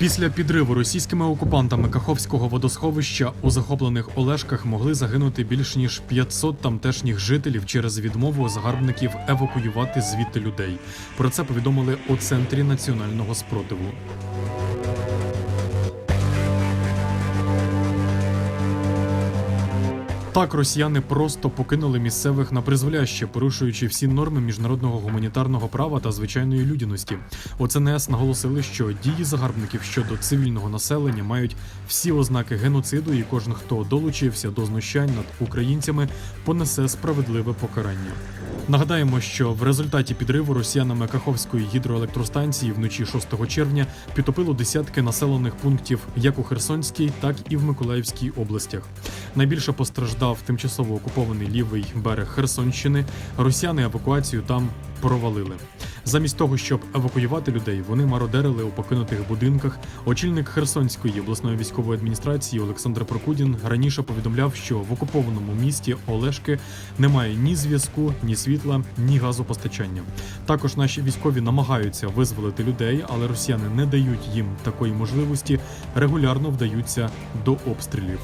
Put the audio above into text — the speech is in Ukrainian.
Після підриву російськими окупантами Каховського водосховища у захоплених Олешках могли загинути більш ніж 500 тамтешніх жителів через відмову загарбників евакуювати звідти людей. Про це повідомили у центрі національного спротиву. Так, росіяни просто покинули місцевих на призволяще, порушуючи всі норми міжнародного гуманітарного права та звичайної людяності. ОЦНС ЦНС наголосили, що дії загарбників щодо цивільного населення мають всі ознаки геноциду, і кожен, хто долучився до знущань над українцями, понесе справедливе покарання. Нагадаємо, що в результаті підриву росіянами Каховської гідроелектростанції вночі 6 червня підтопило десятки населених пунктів як у Херсонській, так і в Миколаївській областях. Найбільше постраждав тимчасово окупований лівий берег Херсонщини. Росіяни евакуацію там провалили. Замість того, щоб евакуювати людей, вони мародерили у покинутих будинках. Очільник Херсонської обласної військової адміністрації Олександр Прокудін раніше повідомляв, що в окупованому місті Олешки немає ні зв'язку, ні світла, ні газопостачання. Також наші військові намагаються визволити людей, але росіяни не дають їм такої можливості, регулярно вдаються до обстрілів.